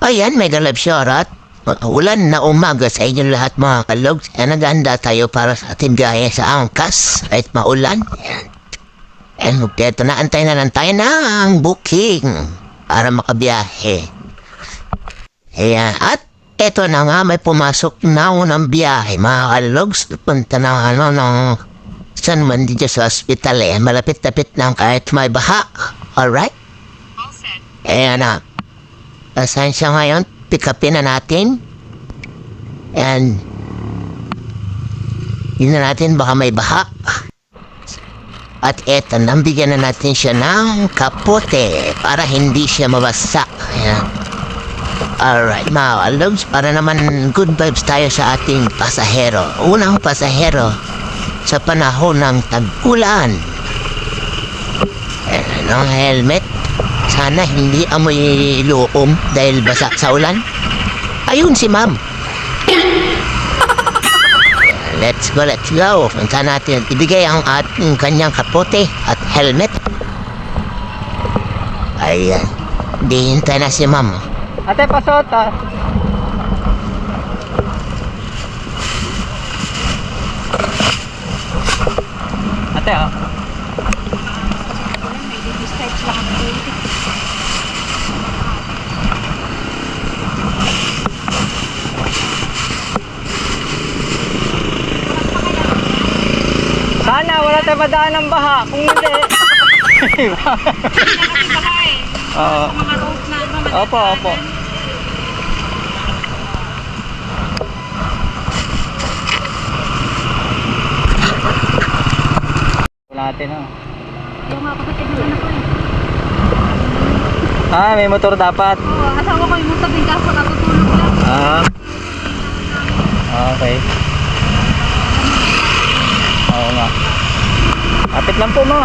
Ayan, may galap shorot. Ulan na umaga sa inyo lahat mga kalog. Kaya naganda tayo para sa ating biyahe sa angkas. Kahit maulan. And dito na antay na lang tayo ng booking para makabiyahe. Ayan. At eto na nga, may pumasok na unang biyahe mga kalogs. Punta na ano ng San man dito sa hospital eh. Malapit-lapit lang kahit may baha. Alright? All set. Ayan na. Asan siya ngayon? Pick upin na natin. And yun na natin baka may baha. At eto, nambigyan na natin siya ng kapote para hindi siya mabasak. Ayan. Alright, mga kalogs, para naman good vibes tayo sa ating pasahero. Unang pasahero sa panahon ng tag-ulan. Ayan, ang helmet. Sana hindi amoy luom dahil basa sa ulan. Ayun si ma'am. Let's go, let's go. Punta natin ibigay ang ating kanyang kapote at helmet. Ayan. Di hintay na si ma'am. Ate, pasot ah. Ate, ah. Sana wala tayo madaan ng baha. Kung hindi. Oo. Mga road na Opo, opo. natin oh. Ah, may motor dapat. Oo, asawa ko yung tabing kaso natutulog lang. Ah. Okay. Oo nga. Kapit lang po mo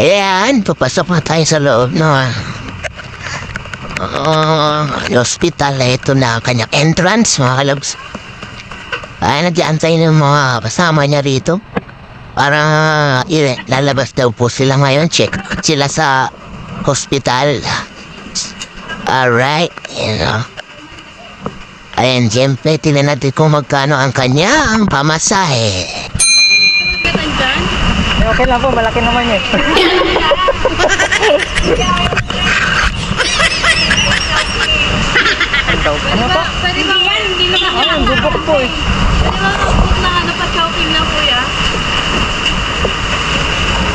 Ayan, papasok na tayo sa loob no. Uh, hospital, ito na ang kanyang entrance, mga kalogs. Ay, nag-aantay ng mga kasama niya rito. Para eh, lalabas daw po sila ngayon. Check sila sa hospital. Alright, you know. Ayan, siyempre, tingnan natin kung magkano ang kanyang pamasahe. Eh, okay lang po, malaki naman yun. ano po? Pwede ba yan? Hindi naman Ah, ang bubok po eh. Pwede ba mag-book na ano pa shopping na kuya?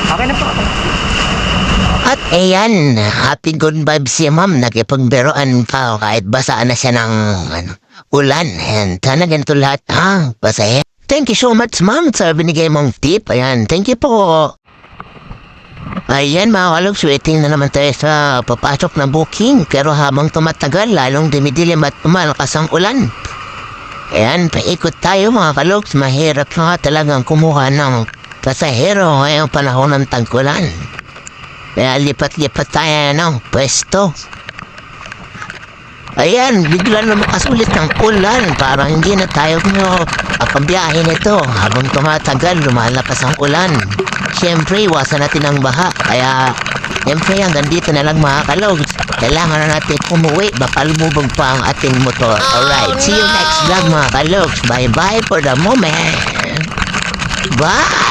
Okay na po. At ayan, happy good vibes si ma'am. Nakipagberoan pa kahit basaan na siya ng ano, ulan. And sana ganito lahat. Ha, basaya. Thank you so much ma'am sa binigay mong tip. Ayan, thank you po. Ayan mga kalog, waiting na naman tayo sa papasok na booking. Pero habang tumatagal, lalong dumidilim at pumalakas ang ulan. Ayan, paikot tayo mga kalogs. Mahirap na talagang kumuha ng pasahero ngayong panahon ng tagkulan. Kaya lipat-lipat tayo ng pwesto. Ayan, bigla na makasulit ng ulan. Parang hindi na tayo nyo kapabiyahe nito. Habang tumatagal, lumalapas ang ulan. Siyempre, iwasan natin ang baha. Kaya, siyempre, hanggang dito na lang mga kalogs. Kailangan na natin umuwi. Baka lumubog pa ang ating motor. Alright, see you next vlog mga kalogs. Bye-bye for the moment. Bye!